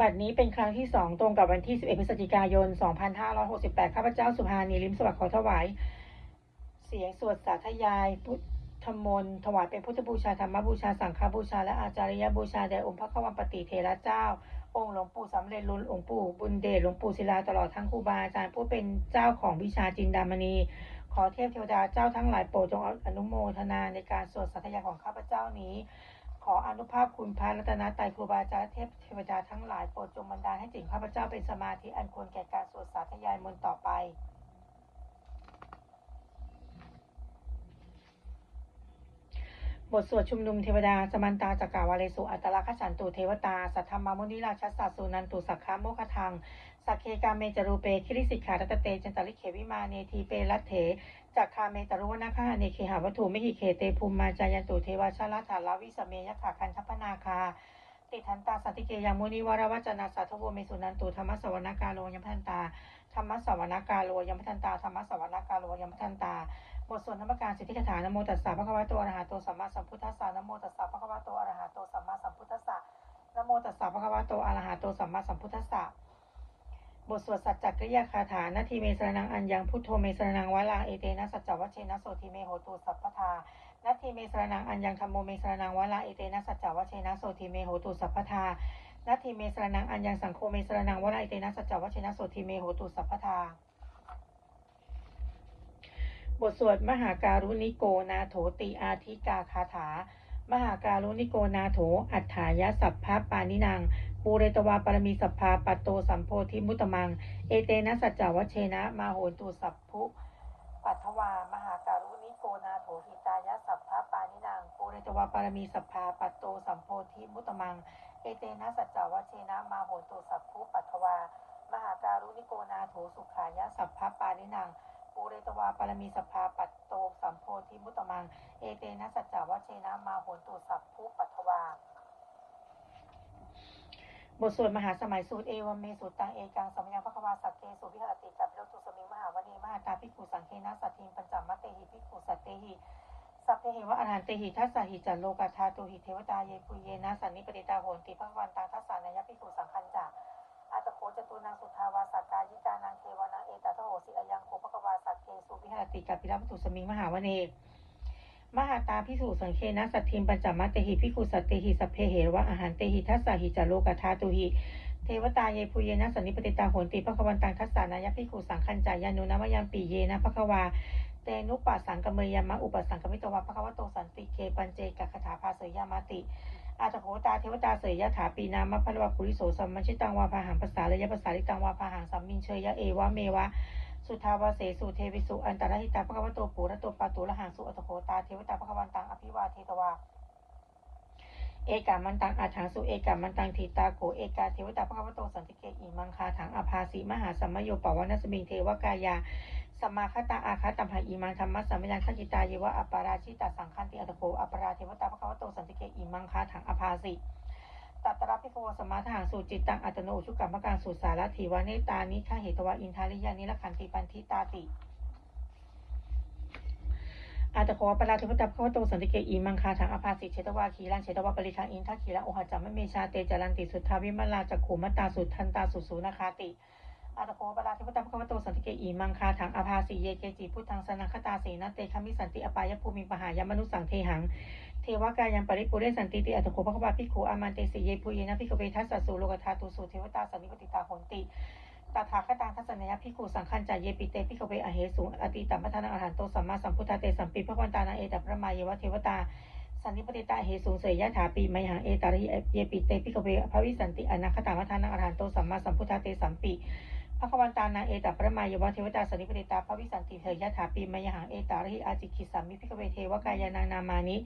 บัดนี้เป็นครั้งที่สองตรงกับวันที่ 11 พฤศจิกายน 2568 ข้าพเจ้าสุภานีลิมสวัสดิ์ขอถวาย เสียงสวดสาธยาย พุทธมนต์ถวายเป็นพุทธบูชาธรรมบูชาสังฆบูชา และอาจาริยบูชาแด่องค์พระขวัมปติเทระเจ้า องค์หลวงปู่สำเร็จรุนหลวงปู่บุญเดชหลวงปู่ศิลาตลอดทั้งครูบาอาจารย์ผู้เป็นเจ้าของวิชาจินดามณี ขอเทพเทวดาเจ้าทั้งหลายโปรดจงอนุโมทนาในการสวดสาธยายของข้าพเจ้านี้ ขออนุภาพคุณพระรัตนตรัยครูบาอาจารย์เทพเทวดาทั้งหลายโปรดจงบันดาลให้จิตข้าพเจ้าเป็นสมาธิอันควรแก่การสวดสาธยายมนต์ต่อไปบทสวดชุมนุมเทวดาสมันตาจักกาวาเลสุอัตตลักษณ์ฉันตุเทวตา สัทธรรมามุนิราชสัสสุนันตุสักขะโมคทัง สักเคกาเมจรูเปคิริสิกขาตตเตจันตลิเขวิมาเนทีเปรัตเถจักคาเมตรุวนาคาเนเคหาวัตถุไมิหิเคเตภูมิมาจายันตุเทวาชาลาถาลาวิสเมยขาคันทัพนาคาติทันตาสัติเกยามุนิวรวัจนาสัทโวเมสุนันตุธรรมสวนากาโลยมพันตาธรรมสวนากาโลยมพันตาธรรมสวนากาโลยมพันตาบทสวดนมัการสิทธิคาถานโมตัสสะภะคะวะโตอรหะโตสัมมาสัมพุทธัสสะนโมตัสสะภะคะวะโตอรหะโตสัมมาสัมพุทธัสสะนโมตัสสะภะคะวะโตอรหะโตสัมมาสัมพุทธัสสะ บทสวดสัจจกริยาคาถานาทีเมสรนังอัญญังพุทโธเมสรนังวะลาเอเตนะสัจจวัชเชนะโสทิเมโหตุสัพพทานาทีเมสรนังอัญญังธรรมโมเมสรนังวะลาเอเตนะสัจจวัชเชนะโสทิเมโหตุสัพพทานาทีเมสรนังอัญญังสังโฆเมสรนังวะลาเอเตนะสัจจวัชเชนะโสทิเมโหตุสัพพทาบทสวดมหาการุณิโกนาโถติอาทิกาคาถา มหาการุณิโกนาโถ อัฏฐายสัพพะปานินัง ปูเรตวาปรมีสัพพาปัตโตสัมโพธิมุตตมัง เอเตนะสัจจวัชเชนะมาโหนตุสัพพุปัทวามหาการุณิโกนาโถหิตายะสัพพะปานินังปูเรตวาปรมีสัพพาปัตโตสัมโพธิมุตตมัง เอเตนะสัจจวัชเชนะมาโหนตุสัพพุปัทวามหาการุณิโกนาโถสุขายะสัพพะปานินังปูเรตวาปรมีสภาปัตโตสัมโพธิมุตตมัง เอเตนะสัจจวัชเชนะมาโหนตุสัพพุปัทวา บทสวดมหาสมัยสูตรเอวเมสูตรตังเอกังสมยังพระควาสักเกสุวิหารติจับโลตุสมิงมหาวณีมหาตาภิกุสังเคนะสัตถิงปัญจมัตเตหิภิกุสัตเตหิสัพเพเหวะอรหันเตหิทัสสหิจันโลกาธาตุหิเทวตาเยปุเยนะสันนิปติตาโหนติพระวันตังทัสสะนายภิกุสังคัญจาอาตโคจตุนังสุทาวาสักกายิกานังเทวานังเอตตะโหสิอยังโคภควาสักเกสุวิหารติกัปปิรวัตถุสมิงมหาวเน มหาตาพิสูสังเคนะสัตทิมปัญจมัตเตหิพิคุสัตเตหิสัพเพเหระวะอาหารเตหิทัสสหิจาโลกธาตุหิเทวตาเยปุเยนะสันนิปติตาโหนติภควันตังทัสสานายพิคุสังคัญจายานุนามยัมปีเยนะภควาเตนุปัสสังกเมยามะอุปสังกมิตวะภควโตสันติเคปัญเจกคถาภาเสยยามาติอาตโหตาเทวตาเสยยะถาปีนามะพะวะปุริโสสัมมัญชิตังวาพาหังภาษาเลยยะภาษาลิตังวาพาหังสัมมินเชยยะเอวะเมวะ สุทาวาเสสุเทวิสุ อันตรหิตาภควโตปุระโตปาตุละหังสุอัตโหตาเทวตาภควันตังอภิวาเทตวาเอกามันตังอาถังสุเอกามันตังทีตาโขเอกาเทวตาภควโตสันติเกอิมังคาถังอภาสีมหาสัมมโยปวันัสมิงเทวกายาสมาคตาอาคาตัมหาอิมังธรรมะสัมมยังขจิตาเยวะอัปปาราชิตาสังคันติอัตโขอัปปาราเทวตาภควโตสันติเกอิมังคาถังอภาสี ตัตตระพิโกสมาทหังสูจิตตังอัตโนอุชุกรรมการสุสารถีวาเนตานิฆาเหตวะอินทาริยานิละขันติปันทิตาติอาตโคปราเทวตาพระวโตสันติเกอีมังคาถังอภาสิเชตวาคีรันเชตวาปริคังอินทักขีรังโอหัจจามะเมชาเตจารันติสุทธาวิมลาจักขุมตาสุทันตาสุสูนาคาติอาตโคปราเทวตาพระวโตสันติเกอีมังคาถังอภาสิเยเกจิพุทธังสนังคตาเสนาเตคามิสันติอปายภูมิปหายมนุสังเทหัง เทวกายังปริปุเรสันติติอัตโคภควาภิกขุอามันเตสิเยปุเยนะภิกเวทัสสะสุโลกธาตุสุเทวตาสันนิปติตาโหนติตถาคตังทัศนยพิคูสังขันจายเยปิเตพิกเวอเหสุอติตัมปทานังอรหันโตสัมมาสัมพุทธเตสัมปิพระวันตานาเอตพระมาเยวะเทวตาสันนิปติตาเหสุเสยยะถาปีไมหังเอตาริเยปิเตพิกเวภวิสันติอนาคตามทานังอรหันโตสัมมาสัมพุทธเตสัมปิ พระวันตานาเอตพระมายวะเทวตาสันนิปติตาภวิสันติเสยยะถาปีไมหังเอตาริอาจิคิสัมมิพิกเวเทวกายานางนามานิ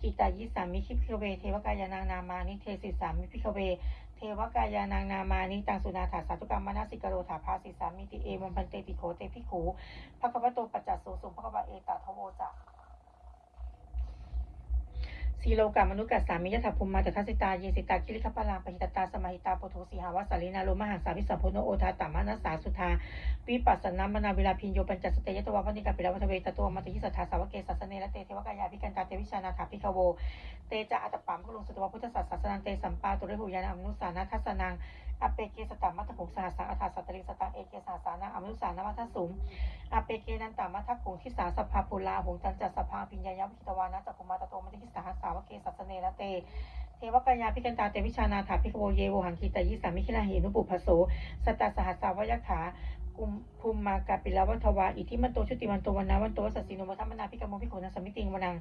กิตายิสามิคิพิกเวเทวกายานางนามานิเทศิสามิพิกเว เทวกายานางนามานิตังสุนาถาสาธุกรรมมนาสิกโรถาภาสิสามิติเอวัมพันเตติโขเตพิขูภะคะวะโตปัจจัสสุสุภะควะเอตทโวจะ สีโลกามนุกัสสามิยถาภูมิมาตทัสสิตาเยสิตาคิริคปะลังปหิตตาสมาหิตาโพธุสีหาวสาลินาโลมหังสาวิสัมพุโนโอทาตามานัสสาสุธาวิปัสสนามนาเวลาพินโยปัญจสเตยตวะพันิกาปิรวัตเวตตัวมัตยิสัทธาสาวเกสัสเนละเตเทวกายาพิกันตาเทวิชานาถาพิคโวเตจะอัตปัมกุลงสุตวพุทธศาสนาเตสัมปาตุเรหุยานอมนุสานาทัสนังอเปเกสตามัทผงสหัสังอัฏฐสัตริสตังเอเกสหัสานังอมนุสานามัทสุมอเปเกนันตามัทผงทิสาสภาปุลาหงจันจัสภาปิญญายวิคิตวานะจักขุมาตโตมัติกิสาสาวเกสัสเนละเตเทวกายาพิกันตาเตวิชานาถาพิโวเยโวหังคีตายิสามิคิลาเหนุปุพโสสตัสหัสสาวยถา กุมภูมมากาปิลาวัทวาอิทิมันโตชุติมันโตวันนาวันโตสัสสิโนมัทมนาพิกรมพิโคนัสสมิติงวนัง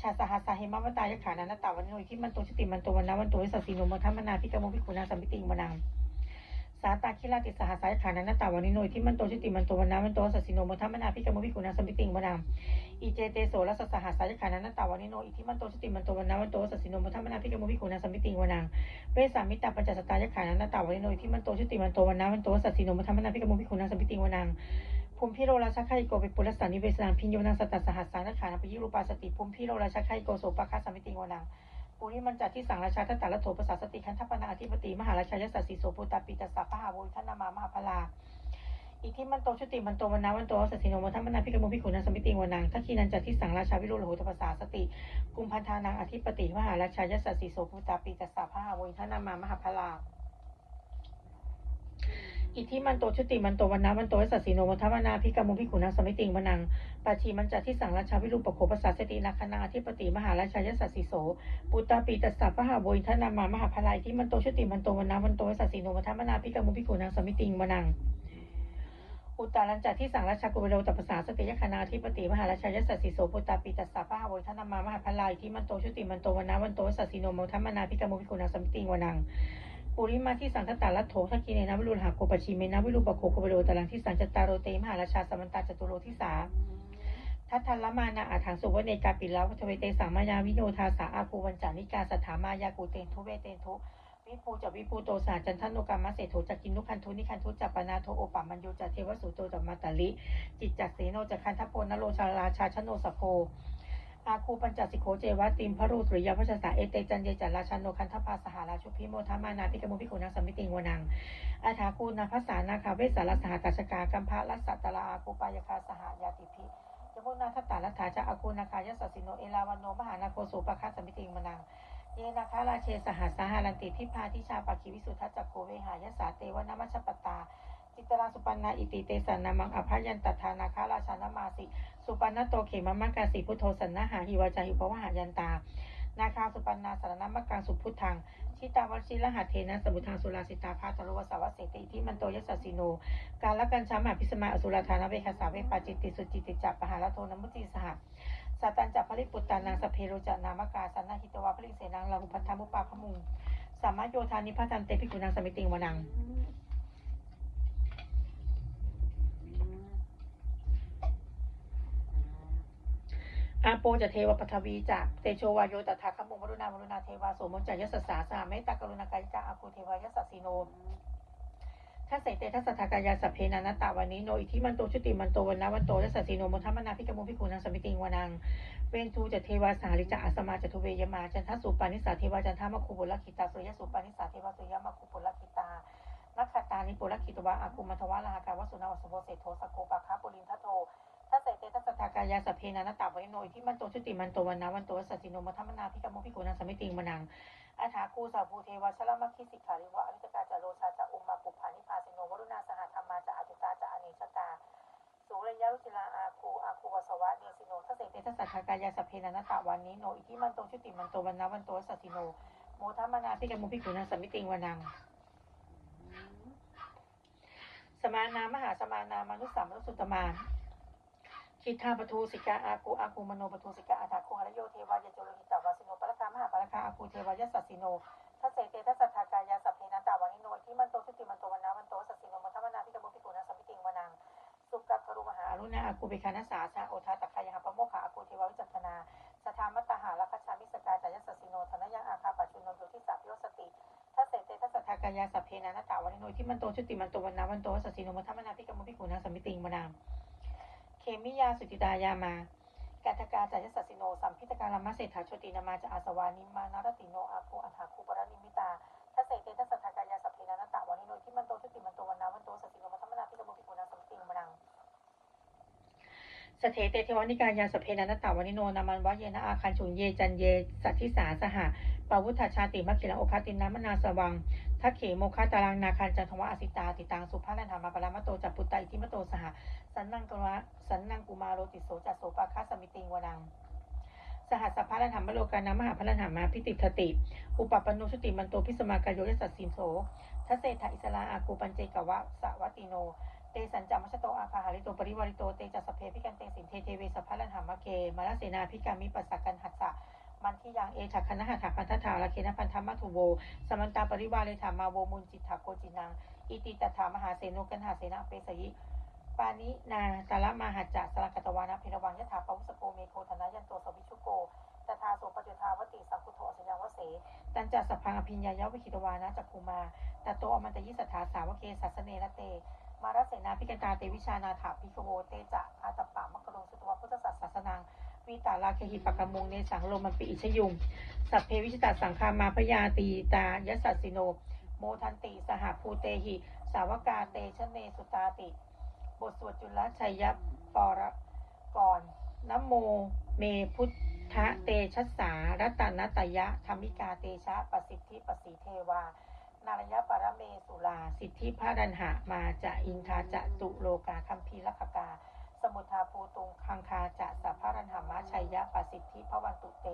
ชาสหัสสาเหมวตายขานันตาวันโนอิทิมันโตชุติมันโตวันนาวันโตสัสสิโนมัทมนาพิกรมพิโคนัสสมิติงวนังาตาคิลาติสหสายขานันตาวันนิโนอิทิมันโตชุติมันโตวันนาวันโตสัสสิโนมัทมนาพิกมพิโกนัสมิติงวนังอีเจเตโสรัสสหสายขานันตาวานิโนอิทิมันโตสติมันโตวันนาวันโตสัสสิโนมุทัมนาพิกมุพิคุนาสมิติงวนังเวสามิตาปัญจสตายขานันตาวานิโนอิทิมันโตสติมันโตวันนาวันโตสัสสิโนมุทัมนาพิกมุพิคุนาสมิติงวนังภูมิพิโรราชคายโกเป็นปุรสานิเวสนังพิญโยนังสตัสหัสสานขานัปยิรูปาสติภูมิพิโรราชคายโกโสปะคาสมิติงวนัง ปุริมันจัดที่สังราชาทัตตาละโถภาษาสติคันทปนาอธิปติ มหาราชายสัสสีโสภูตาปิตสสาพหาวุทนามามหาพลาอิทิมันโตชุติมันโตวันนาวันโตสัสสิโนมัทมนาพิกมุพิขุนัสมิติวนังทักขีนันจัดที่สังราชาวิโรโลโหตภาษาสติ กุมพันธานังอธิปติ มหาราชายสัสสีโสภูตาปิตาสาพหาวุทนามามหาพลา อิทิมันโตชุติมันโตวันนาวันโตสัสสิโนมัทมนาพิกมุพิขุนัสมิติงวนังปัจฉิมันจัตที่สังราชาวิรูปโขภาษาสตินาคนังอธิปติมหาราชายสัสสิโสปุตตาปีตัสสะพหาวุทนามามหาพลาอิทิมันโตชุติมันโตวันนาวันโตสัสสิโนมัทมนาพิกมุพิขุนัสมิติงวนังอุตตารัญจัดที่สังราชากุเบโรตัปสาสติยคณาธิปติมหาราชายสัสสิโสปุตตาปิตัสสะพหาวุทนามามหาพลายที่มันโตชุติมันโตวันนาวันโตสัสสิโนโมทัมนาพิกมุพิกุณาสมิติงวนัง ปุริมาที่สังทตาลัทโถทักกิเนนะวิรุณหาโกปชิเมนะวิรุปโคโกเบโรตาลังที่สังจตารโรเตมหาราชาสมันตาจตุโรที่สาทัทธัละมานาอาถังสุวเนกาปิลาวัทเวเตสังมายาวิโนทาสาอาภูวันจานิกาสถามายากูเตนทุเวเตนทุวิภูจะวิภูโตสาจันทนุกรรมเศรษโถจักกินุคันทุนิคันทุจัปปนาโทโอปามันโยจัเทวสุโตจัมมาตาลิ จิตจักเสโนจักคันทโพนโลชาราชาชโนสโพ อาคูปัญจสิโคเจวะติมพระรูตริยพัชสาเอเตจันเยจันราชันโนคันทปาสหาราชุพิโมทามานาพิกมุพิคุนังสมมิติงวนังอาถาคูนาภาษานาคาเวสารสหกัชกากัมภะรัสสัตตลาอาคูปายคาสหายาติพิยมุนาทัตตาลัทธาจะอาคูนาคายสัสิโนเอลาวันโนมหานาโคสุปะคัสมิติงวนังเยนาคาราเชสหัสหารันติทิพาทิชาปาคิวิสุทัจจโคเวหายสาเตวนามัชปตา จิตราสุปันนาอิติเตสันนามังอภยันตทานาคาราชานามาสิ สุปันนโตเขมมังกาสิพุทโธสันนาหาหิวาจาหิปวหายันตา นาคาสุปันนาสารนามกังสุพุทธัง ชิตาวัชิรหัเทนะสมุทางสุราสิตาภาตรวสาวเสติที่มันโตยสัสสิโน การละกันชามหาพิสมาอสุรธานเวคสาเวปาจิตติสุจิติจัปปหาลโทนมุติสหสัตตัญจัปปริปุตตานังสเพโรจานามกาสันนาหิตวาปริเสนังลาหุพัทธามุปาขมุงสามารถโยธานิพัทันเตพิกุนังสมิติงวนัง อาโปจะเทวปทวีจะเตโชวายโยตถาคมุงวรุณาวรุณาเทวาโสมนจายสสาสาเมตตากรุณากายิกาอาคูเทวายสสสิโนถ้าเสเตทัสสทากายาสัพเพนานาตาวันนี้โนอิทิมันโตชุติมันโตวันนาวันโตและสัสสิโนมทัมมนาพิกมุพิคุนังสมิติงวานังเวนทูจะเทวาสาริจะอสมาจะทุเวยมาจันทสุปานิสาเทวาจันทามคุบุลคิตาสุยสุปานิสาเทวาสุยมคุบุลคิตานักขตานิปุลคิตวะอากุมัทวะลาหากาวสุนาวสุโภเศโทสโกปะคาปุรินทโท ถ้าเสเตทัสสทากายาสัพเพนานาตาวันนี้โนอิทิมันโตชุติมันโตวันนาวันโตและสัสสิโนมทัมมนาพิกมุพิคุนังสมิติงวนังอาถาคูสาภูเทวะชลมัคคิสิกขาริวะอริตกาจะโลชาจะอุมมาปุพานิพาสิโนวรุณาสหธรรมาจะอจุตาจะอเนชตาสุริยรุจิลาอาคูอาคูวสวะเนสิโนทัสเสเตทัสสะทากายาสพเพนานาตาวันนี้โนอิทิมันโตชุติมันโตวันนาวันโตสัสสิโนโมทัมมนาพิกมุพิกุณังสมิติงวนังสมานามหาสมานามนุสสามนุสุตมาคิ ทาปทูสิกาอาคูอาคูมโนปทูสิกาอาถาโคูหรโยเทวายโจโลหิตาวาสิโนปะละกามหาปะละกาอาคูเทวายสัสสิโนทัสเสเตทัสสะทากายาสัพเพนันตาวานิโนอิทิมันโตชุติมันโตวันนาวันโตสัสสิโนมัทธมนาพิกมุพิกุณังสมิติงวนังสุกักรุมหาอรุณาอากูเบคานัสสาชาโอทาตะคายหะปโมขะอากูเทวาวิจัตนาสทามัตตหาลัคชามิสกาจายสัสสิโนธนยังอาคาปัจจุโนโยทิสัพโยสติทัสเสเตทัสสะทากายาสัพเพนันตาวานิโนอิทิมันโตชุติมันโตวันนาวันโตสัสสิโนมัทธมนาพิกมุพิกุณังสมิติงวนัง เคมิยาสุจิตายามากัตกาจายสัสสิโน สัมพิตการามะเศรษฐาโชตินามาจะอาสวานิมานารติโนอาภูอัฐาคูปรนิมิตาทัสเสเตทัสสะทากายาสัพเพนันตาวานิโนที่มันโตชุติมันโตวันนาวันโตสัสสิโนมัทธมนาพิกมุพิกุณังสมิติงวนังสเถเตเทวานิกายาสพเพนันตาวานิโนนามันวะเยนะอาคันฉุงเยจันเย สัทธิสาสหะปาวุฒชาติมัคคิลังโอคาตินนามนาสวัง ทักเขโมคาตารังนาคันจันทวะอสิตา ติตังสุภานันธามาปรามโตจัปปุตตาอิทิมโตสหสันนังกวะสันนังกุมาโรติโสจัสโสปะคาสมิติงวนังสหัสสะพะลันธรรมโลกานามหาพลันหามาพิติทติ อุปปปนโนชุติมันโตพิสมากายโยยสัสสินโสทัสเศธาอิสลาอากูปัญเจกวะสวัติโน เตสัญจามัชโตอาคาหาริโตปริวาริโตเตจัสสเพพิกันเตสินเทเทเวสพพลันหามะเกมาลเสนาพิกามิปัสสกันหัสสะ มันทิยังเอชักคณะหัตถพันธถาลเคนะพันธมัทุโวสมันตาปริวาเลธามาโวมุนจิตถาโกจินังอิติตถามหาเสนุกันหาเสนาเปสยิปานินาตาละมาหัจจะสลักตวานะเพรวังยะถาปวุสโกเมโคธนายันโตสวิชุโกตถาโสปฏิทาวติสังคุโทสัญญาวเสตันจัสพังอภิญญายวิคิตวานะจักคุมาตโตอมันตยิสัทธาสาวเกสัสเนละเต มารเสนาพิกตาเตวิชานาถาพิกโวเตจะอาตปปะมักกะโลสุตวพุทธศาสนัง วิตาลาเคหิปะกมงเนสังโลมันปิอิชยุง สัพเพวิชิตาสังคามาพยาตีตายสัสสิโน โมทันติสหภูเตหิ สาวกาเตชะเนสุตาติ บทสวดจุลชัยยปรก่อนนโมเมพุทธเตชะสารัตนตยะธรรมิกาเตชะปสิทธิปสีเทวานารยปรเมสุลา สิทธิพระดันหะมาจะอินทาจะตุโลกาคัมภีรคกา สมุทาภูตุงคังคาจะสัพพะรันหามะชัยยะปสิทธิพระวันตุเต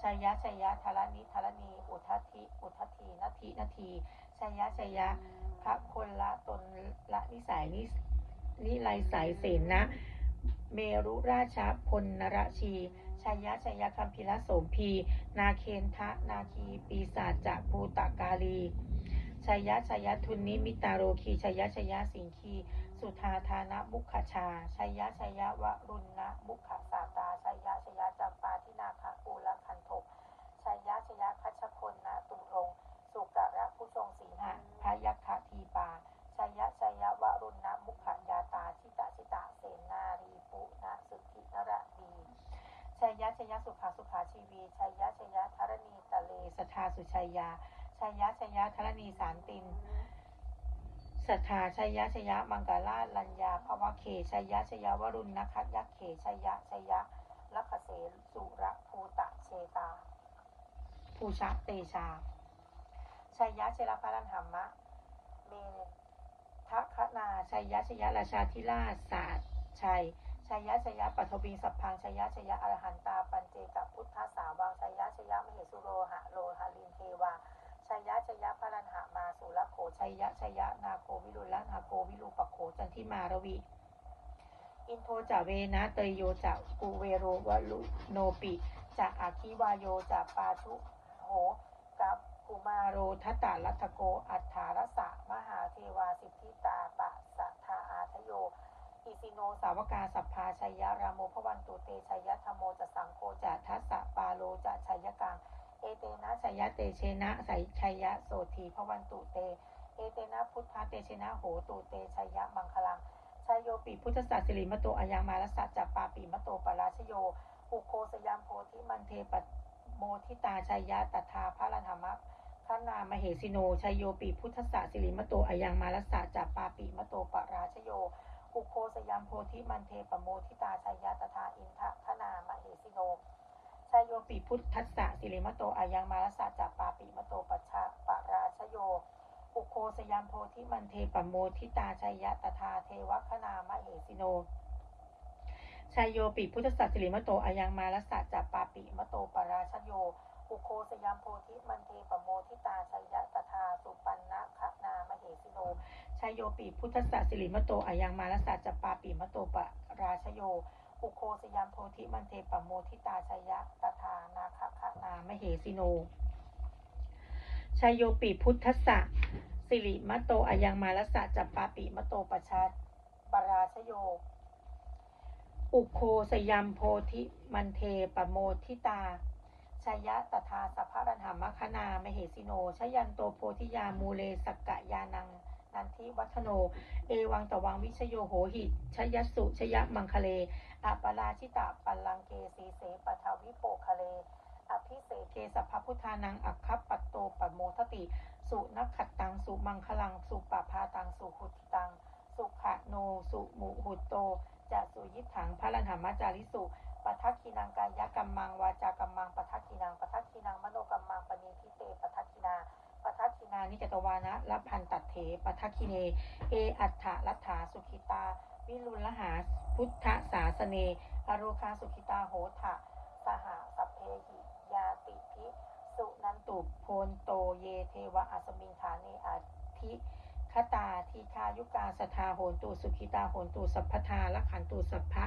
ชัยยะชัยยะทารนิทารณีอุทัติอุทัทีนาทีนาทีชัยยะชัยยะพระคนละตนละนิสัยนินิไลสายเสนนะ เมรุราชพลนรชีชัยยะชัยยะคัมพิระโสมพี นาเคนทะนาคีปีศาจจะภูตกาลีชัยยะชัยยะทุนนิมิตาโรคีชัยยะชัยยะสิงคี สุธาธานะมุขชาชัยยะชัยยะวรุณนะมุขสาตาชัยยะชัยยะจำปาทินาคปูละคันทกชัยยะชัยยะคัชคนนะตุรงสุกะระผู้ทรงสีหะพระยักขะทีปาชัยยะชัยยะวรุณนะมุขยาตาชิตะชิตะเสนารีปุนะสุทธินระดีชัยยะชัยยะสุขาสุขาชีวีชัยยะชัยยะธรณีตะเลสทาสุชัยยาชัยยะชัยยะธรณีสารติน สัทธาชัยยะชัยยะมังกลาลัญญาภวะเขชัยยะชัยยะวรุณนคัตยักเขชัยยะชัยยะลักเสสุระภูตะเชตา ภูชะเตชาชัยยะเชลพารันหัมมะ เมทัคนาชัยยะชัยยะราชาธิราชศาสชัยชัยยะชัยยะปัทวิงสัพพังชัยยะชัยยะอรหันตาปัญเจกับพุทธสาวังชัยยะชัยยะมเหสุโรหะโลหาลินเทวา ชัยยะชัยยะพลันหามาสุรโขชัยยะชัยยะนาโควิรุลละนาโควิรูปโขจันทิมารวีอินโทจาเวนะเตยโยจะกูเวโรวลุโนปิจากอาคิวายโยจากปาชุโหกับกุมาโรทัตตาลัทโก อัฏฐารสะมหาเทวาสิทธิตาปะสัทธาอาทโยอิสิโนสาวกาสัพพาชัยยะรามโมพวันตุเตชัยยะธโมจะสังโฆจะทัสสะปาโลจะชัยยะกัง เอเตนะชัยะเตเชนะใสชัยยะโสธีพวันตุเต เอเตนะพุทธะเตเชนะโหตุเตชัยยะมังคลังชัยโยปิพุทธศาสิริมโตอายังมาลสัจจปาปิมโตปราชโยอุโคสยามโพธิมันเทปโมทิตาชัยยะตถาพระลันธรรมะขนามเหสิโนชัยโยปิพุทธศาสิริมโตอายังมาลสัจจปาปิมโตปราชโยอุโคสยามโพธิมันเทปโมทิตาชัยยะตถาอินทะขนามเหสิโน ชายโยปิพุทธัสสะสิริมโตอายังมาลสะจัปปาปิมโตปัชชะปราชโยอุโคสยามโพธิมันเทปโมทิตาชัยยะตถาเทวคณามะเหสิโนชายโยปิพุทธสัสสิริมโตอายังมาลสะจัปปาปิมโตปราชโยอุโคสยามโพธิมันเทปโมทิตาชัยยะตถาสุปันนะคะนามเหสิโนชายโยปิพุทธสัสสิริมโตอายังมาลสะจัปาปิมโตปราชโย อุโคสยามโพธิมันเทปโมทิตาชยะตถานาคคะนามเหสิโนชายโยปิพุทธัสสะสิริมโตอายังมาลสะจัปปาปิมโตปชาปราชโย อุโคสยามโพธิมันเทปโมทิตาชยะตถาสัพพะรันหามคณามเหสิโนชยันโตโพธิยามูเลสกกะยานัง นันทิวัฒโน เอวังตวังวิชโยโหหิตชยสุชยมังคเลอัปราชิตาปัลลังเกสีเสปทาวิโปคะเลอภิเศเกสัพพุทธานังอัคคัปปัตโตปัโมทติ สุนักขัดตัง สุมังคลัง สุปปาตัง สุหุติตัง สุขะโน สุมุหุตโตจะสุยิถังพระลันหามาจาริสุปทักขินังกายกัมมัง วาจากัมมังปทักขินังปทักขินังมโนกัมมังปณีทิเตปทักขินา ปทักขินานิจตวานะละพันตัดเถปทัคคิเน เออัฏฐรัฐาสุขิตา วิรุลหาพุทธศาสเนอโรคาสุขิตาโหทะสหสัพเพหิยาติพิสุนันตุโพนโตเยเทวะอัสมิงฐาเนอาทิคตาทีคายุกาสทาโหนตุสุขิตาโหนตุสัพพทาละขันตุสัพพะ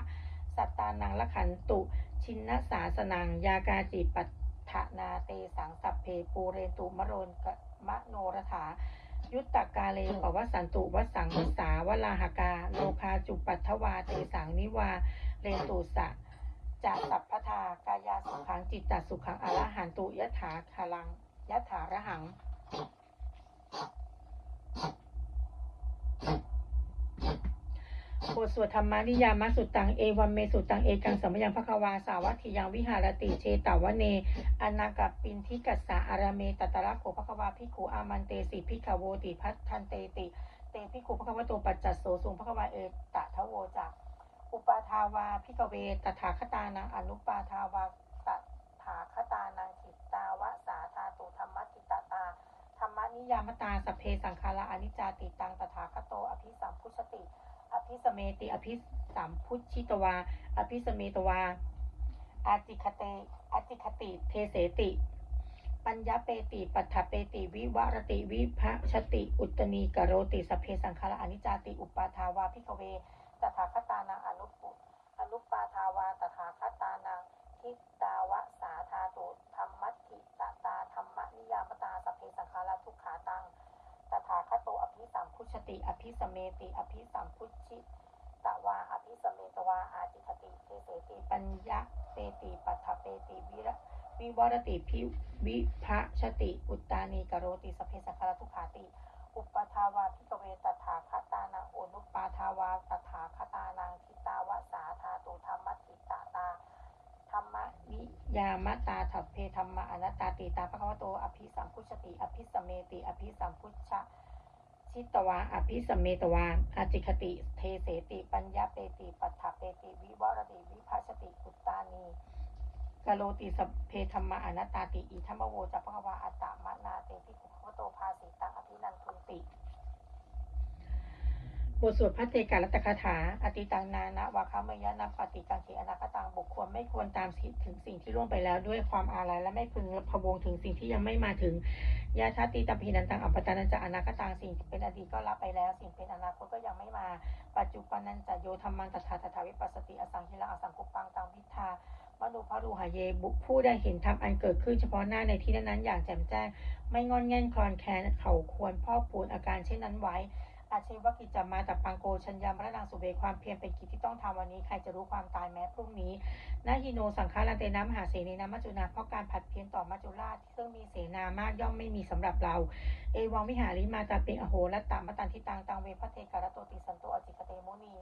สัตตานังละขันตุ ชินนสาสนังยากาจิปัฏ ฐนาเตสังสัพเพปูเรนตุมโรนกมะโนรถา ยุตตกาเลปวสันตุวัสสังวสาวลาหกาโลคาจุปัทวาเตสังนิวาเรนตุสะจะสัพพทากายาสุขังจิตตสุขังอรหันตุยะถาคลังยะถาระหัง บทสวดธรรมานิยามสุตังเอวัมเมสุตังเอกังสมยังพระควาสาวัตถิยังวิหารติเชตาวเนอนากับปินทิกัสสะอารามเมตตระโขพระควาพิกขุอามันเตสิพิกขโวติพัทันเตติเตพิกขุพะควโตปัจจัสโสสุงพระควาเอตทะโวจักอุปาทาวาพิกเวตถาคตานังอนุปาทาวาตถาคตานังขิตตาวะสาธาตุธรรมติตตาธรรมนิยามตาสเพสังขาราอนิจจาติตังตถาคโตอภิสัมพุชติ อภิสเมติอภิสัมพุชิตวา อภิสเมตวา อาจิคเตอาจิคติเทเสติ ปัญญาเปติ ปัฏฐเปติ วิวรติวิภชติ อุตตนีกโรติสเพสังขาราอนิจจติ อุปาทาวาพิกเว ตถาคตานังอนุปุอนุปาทาวาตถาคตานังทิ ตถาคโตอภิสัมพุชติ อภิสเมติ อภิสัมพุชิตวาอภิสเมตวาอาจิคติเทเสติปัญญาเปติปัฏฐเปติวิระวิวรติพิวิภะชติ อุตตานีกโรติสเพสังขาราทุขาติ อุปทาวาพิกเวตถาคตานังโอนุปปาทาวาตถาคตานังทิ ปิยามตาถัพเพธรรมอนัตตาติตาภควโต อภิสัมพุชติ อภิสเมติ อภิสัมพุชะชิตวาอภิสเมตวาอาจิคติ เทเสติ ปัญญาเปติ ปัฏฐเปติ วิวรติ วิภัชติอุตตานีกโลติสเพธรรมอนัตตาติ อิธรรมโวจะภควาอัตตมนาเตติภควโตภาสิตังอภินันทุนติบทสวดพระเตกาลตคาถา อติตังนานะวาคามยานะปฏิกังเขอนั ไม่ควรตามถึงสิ่งที่ล่วงไปแล้ว ด้วยความอาลัยและไม่พึงพะวงถึงสิ่งที่ยังไม่มาถึงยาทัติตพินันตังอัปตานันจะอนาคตังสิ่งเป็นอดีตก็รับไปแล้ว สิ่งเป็นอนาคตก็ยังไม่มา ปัจจุบันนันจะโยธรรมันตถาตถาวิปัสสติอสังคิลังอสังคุปังตังวิทามนุภารูหาเยบุผู้ได้เห็นธรรมอันเกิดขึ้นเฉพาะหน้าในที่นั้นๆอย่างแจ่มแจ้ง ไม่งอนแง่นคลอนแคลนเขาควรพ่อปูนอาการเช่นนั้นไว้ อาชีวกิจจามาแต่ปังโกชัญญามรณางสุเบความเพียรเป็นกิจที่ต้องทำวันนี้ใครจะรู้ความตายแม้พรุ่งนี้นาฮิโนสังฆารันเตนะมหาเสนีนะมัจจุนาเพราะการผัดเพียรต่อมัจจุราชซึ่งมีเสนามากย่อมไม่มีสำหรับเรา เอวังวิหาริมาตาเป็นอโหรัตตามตันทิตังตังเวพระเทการะโตติสันโตอจิกเตมุนี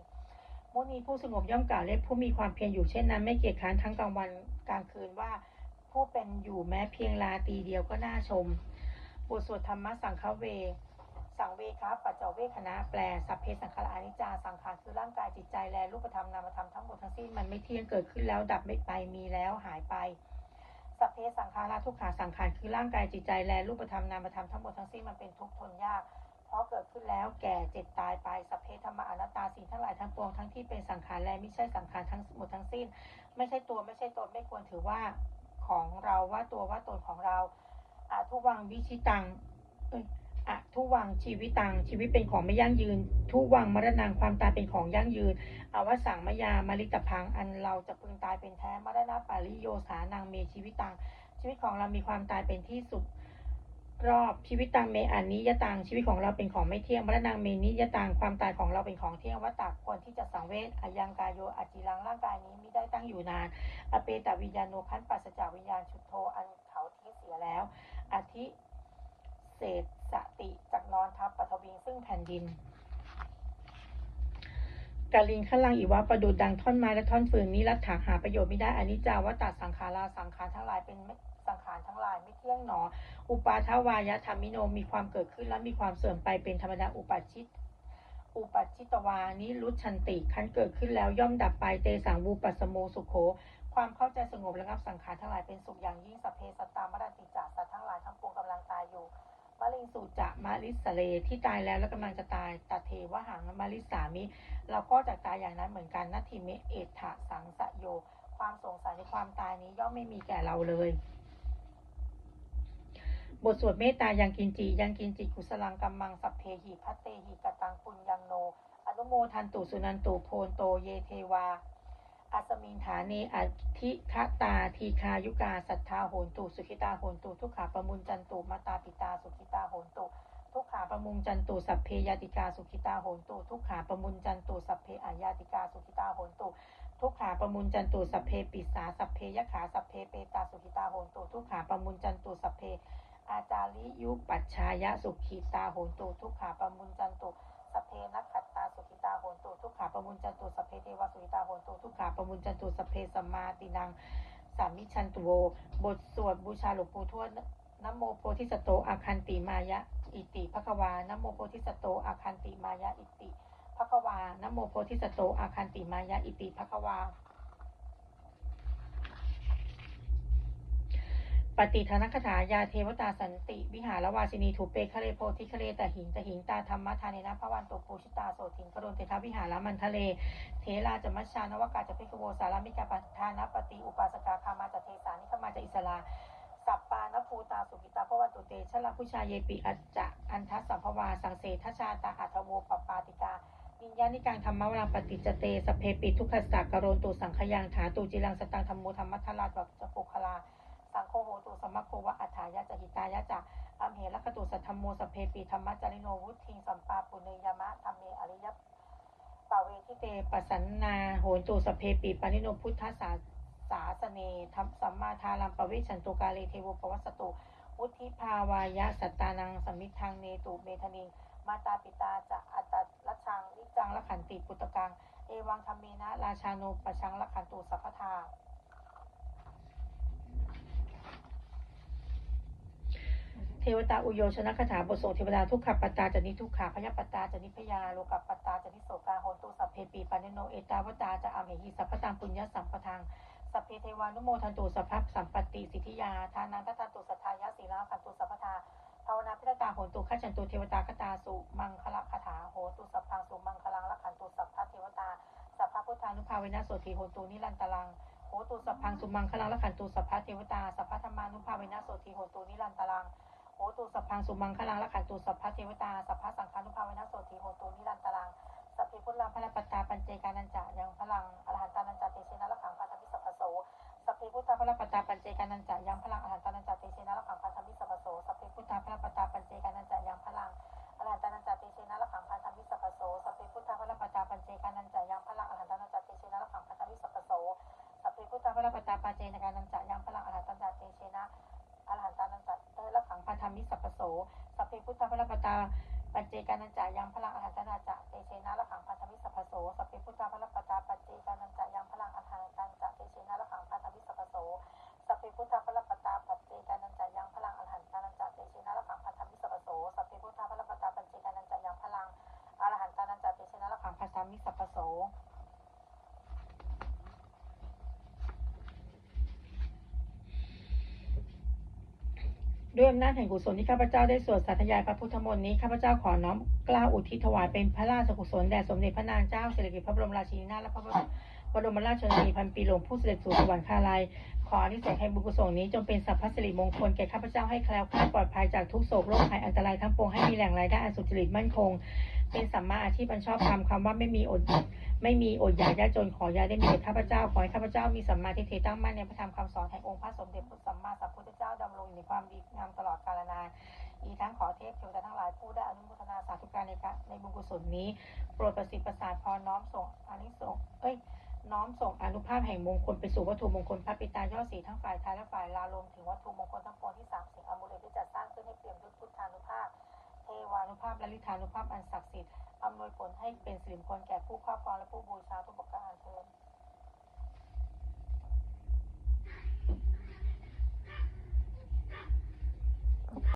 มุนีผู้สงบย่อมกล่าวเรียกผู้มีความเพียรอยู่เช่นนั้นไม่เกียจค้านทั้งกลางวันกลางคืนว่าผู้เป็นอยู่แม้เพียงลาตีเดียวก็น่าชมบทสวดธรรมะสังฆเว สังเวคะปัจเจเวคณะแปลสัพเพสังขารอนิจจาสังขารคือร่างกายจิตใจแลรูปธรรมนามธรรมทั้งหมดทั้งสิ้นมันไม่เที่ยงเกิดขึ้นแล้วดับไม่ไปมีแล้วหายไปสัพเพสังขาราทุกขาสังขารคือร่างกายจิตใจแลรูปธรรมนามธรรมทั้งหมดทั้งสิ้นมันเป็นทุกข์ทนยากเพราะเกิดขึ้นแล้วแก่เจ็บตายไปสัพเพธรรมะอนัตตาสิ่งทั้งหลายทั้งปวงทั้งที่เป็นสังขารและไม่ใช่สังขารทั้งหมดทั้งสิ้น ไม่ใช่ตัวไม่ใช่ตนไม่ควรถือว่าของเราว่าตัวว่าตนของเราอาทุวังวิชิตัง อะทุวังชีวิตังชีวิตเป็นของไม่ยั่งยืน ทุวังมรณงความตายเป็นของยั่งยืนอวสังมยามาริตพังอันเราจะพึงตายเป็นแท้มรณะปาริโยสานังเมชีวิตังชีวิตของเรามีความตายเป็นที่สุดรอบชีวิตตังเมอานิยตังชีวิตของเราเป็นของไม่เที่ยงมรณังเมนิยตังความตายของเราเป็นของเที่ยงวัตตาควรที่จะสังเวชอายังกายโยอาจิรังร่างกายนี้ไมิได้ตั้งอยู่นานอเปตวิญญาณโนคันปัสสจากวิญญาณชุดโทอันเขาทิ้งเสียแล้วอธิ เศษสติจากนอนทับปฐวิงซึ่งแผ่นดินกาลิงขลังอีวะประดุดดังท่อนไม้และท่อนฟืนนี้รัฐาหาประโยชน์ไม่ได้อนิจจาวัตตาสังขาราสังขารทั้งหลายเป็นไม่สังขารทั้งหลายไม่เที่ยงหนอ อุปาทวายะธรรมิโนมีความเกิดขึ้นและมีความเสื่อมไปเป็นธรรมดาอุปาชิตอุปัชิตวานิรุชันติคันเกิดขึ้นแล้วย่อมดับไปเตสังวูปัสโมสุโข ความเข้าใจสงบระงับสังขารทั้งหลายเป็นสุขอย่างยิ่งสพเพสตตามรติจาสัตว์ทั้งหลายทั้งปวงกำลังตายอยู่ มะลิงสุจะมาริสเลที่ตายแล้วและกำลังจะตายตเทวหังมาริสามิเราก็จะตายอย่างนั้นเหมือนกันนาทีเมเอถะสังสะโย ความสงสัยในความตายนี้ย่อมไม่มีแก่เราเลยบทสวดเมตตายังกินจิยังกินจิกุสลังกัมมังสัพเพหิพัตเตหิกตังปุญญังโน อนุโมทันตุสุนันตุโพนโตเยเทวา อัสมินฐาเนอธิคตาทีคายุกาสัทธาโหนตุสุขิตาโหนตุทุกขาประมุนจันตุมาตาปิตาสุขิตาโหนตุทุกขาประมุงจันตุสัพเพยาติกาสุขิตาโหนตุทุกขาประมุนจันตุสัพเพอายาติกาสุขิตาโหนตุทุกขาประมุนจันตุสัพเพปิสาสัพเพยขาสัพเพเปตาสุขิตาโหนตุทุกขาประมุนจันตุสัพเพอาจาริยุปัชชายะสุขีตาโหนตุทุกขาประมุนจัน ประมุญจันตุสเพสัมมาตินังสามิชันตุโว บทสวดบูชาหลวงปู่ทวดนโมโพธิสโตอาคันติมายะ อิติภควานโมโพธิสโตอาคันติมายะอิติภควานโมโพธิสโตอาคันติมายะอิติภควา ปฏิทานคถายาเทวตาสันติ วิหารวาสินีถูเปคะเลโพธิคะเลตหิงตหิงตาธรรมทานเนนะพระวันตุปูชิตาโสถิงกรณเตทวิหารมันทะเล เทลาจมัชชานวกาจะพิกโวสารามิกาปทานปฏิอุปาสกาคามาจะเทสานิขมาจะอิสลาสัปปานภูตาสุกิตาพระวันตุเตชะลาพุชาเยปิอัจจะอันทัสสัมภวาสังเสทชาตาอัทโวปปาติกาวิญญาณิกังธรรมวรังปฏิจเตสเพปิทุกขสักกโรนตุสังขยังถาตุจิรังสตังธรรมโมธรรมัทธราชวัจปุคลา สังโฆโหตุสมมะโควะอัฏฐายะจะหิตายะจะอัมเหระคตุสัทธมโมสพเพปีธรรมจาริโนวุทิงสัมปาปุเนยมะธรรมเมอริยปาเวทิเตปสันนาโหตุสพเพปีปานิโนพุทธสาสาสเนธรรมสัมมาทารัมปวิชันตุกาเลเทวปวัสตุวุธิภาวายะสัตตานังสมิทังเนตุเมธนิงมาตาปิตาจะอัตละชังวิจังละขันติปุตตกัง เอวังธรรมเมนะราชาโนปชังละขันตุสัพพทา เทวตาอุโยชนะคาถาบทโสเทวดาทุกขปตาจนิทุกขาพยปตาจนิพยาโลกปตาจนิโสกาโหตุสัพเพปีปานโนเอตาวตาจะอามเหหิสัพพตังปุญญสัมปทังสัพเพเทวานุโมทันตุสัพพะสัมปติสิทธิยาทานันตทันตุสัทธายะสีลาคันตุสัพพทาภาวนาพิรตาโหตุขัจันตุเทวตาคตาสุมังคละคาถาโหตุสัพพังสุมังคลังละขันตุสัพพะเทวตาสัพพะพุทธานุภาเวนะโสติโหตุนิรันตลังโหตุสัพพังสุมังคลังละขันตุสัพพะเทวตาสัพพะธรรมานุภาเวนะโสติโหตุนิรันตลัง โหตุสัพพังสุมังคลังละขันตุสัพพะเทวตาสัพพะสังฆานุภาเวนะโสติโหตุนิรันตรังสัพเพพุทธาพระปัตตาปัญเจกานันจะยังพลังอรหันตานันจะเตเชนะละขังพันธมิสัพพโสสัพเพพุทธาพระปัตตาปัญเจกานันจะยังพลังอรหันตานันจะเตเชนะละขังพันธมิสัพพโสสัพเพพุทธาพระปัตตาปัญเจกานันจะยังพลังอรหันตานันจะเตเชนะละขังพันธมิสัพพโสสัพเพพุทธาพระปัตตาปัญเจกานันจะยังพลังอรหันตานันจะเตเชนะละขังพันธมิสัพพโสสัพเพพุทธพระปัตตาปัญเจกานันจะยังพลังอรหันตานันจะเตเชนะ อรหันตานันจะเต ละขังพันธมิสัพพโสสัพเพพุทธพระปตาปัจเจกานันจะยังพลังอรหันตนาจะเตเชนะละขังพันธมิสัพพโสสัพเพพุทธพระปตาปัจเจกานันจะยังพลังอรหันตนาจะเตเชนะละขังพันธมิสัพพโสสัพเพพุทธพระปตาปัจเจกานันจะยังพลังอรหันตนาจะเตเชนะละขังพันธมิสัพพโสสัพเพพุทธพระปตาปัจเจกานันจะยังพลังอรหันตนาจะเตเชนะละขังพันธมิสัพพโส ด้วยอำนาจแห่งกุศลที่ข้าพเจ้าได้สวดสาธยายพระพุทธมนต์นี้ข้าพเจ้าขอน้อมกล้าวอุทิศถวายเป็นพระราชกุศลแด่สมเด็จพระนางเจ้าสิริกิติ์พระบรมราชินีนาถและพระบรมราชชนนีพันปีหลวงผู้เสด็จสู่สวรรคาลัย ออนิสงส์แห่งบุญกุศลนี้จงเป็นสัพพสิริมงคลแก่ข้าพเจ้าให้แคล้วคลาดปลอดภัยจากทุกโศกโรคภัยอันตรายทั้งปวงให้มีแหล่งรายได้อันสุจริตมั่นคง เป็นสัมมาอาชีพอันชอบธรรมคำว่าไม่มีอดไม่มีอดอยากยากจนขอยาได้มีแก่ข้าพเจ้าขอให้ข้าพเจ้ามีสัมมาทิฏฐิตั้งมั่นในพระธรรมคำสอนแห่งองค์พระสมเด็จพระสัมมาสัมพุทธเจ้าดำรงอยู่ในความดีงามตลอดกาลนานอีทั้งขอเทพเทวดาทั้งหลายผู้ได้อนุโมทนาสาธุการในในบุญกุศลนี้ โปรดประสิทธิ์ประสาทพรน้อมส่งอานิสงส์เอ้ย น้อมส่งอนุภาพแห่งมงคลไปสู่วัตถุมงคลพระปิตายอดสีทั้งฝ่ายไทยและฝ่ายลาวรวมถึงวัตถุมงคลทั้งปวงที่สามสิ่งอมุเลที่จัดสร้างขึ้นให้เปี่ยมด้วยพุทธานุภาพ เทวานุภาพและลิธานุภาพอันศักดิ์สิทธิ์อำนวยผลให้เป็นสิริมงคลแก่ผู้ครอบครองและผู้บูชาทุกประการเช่น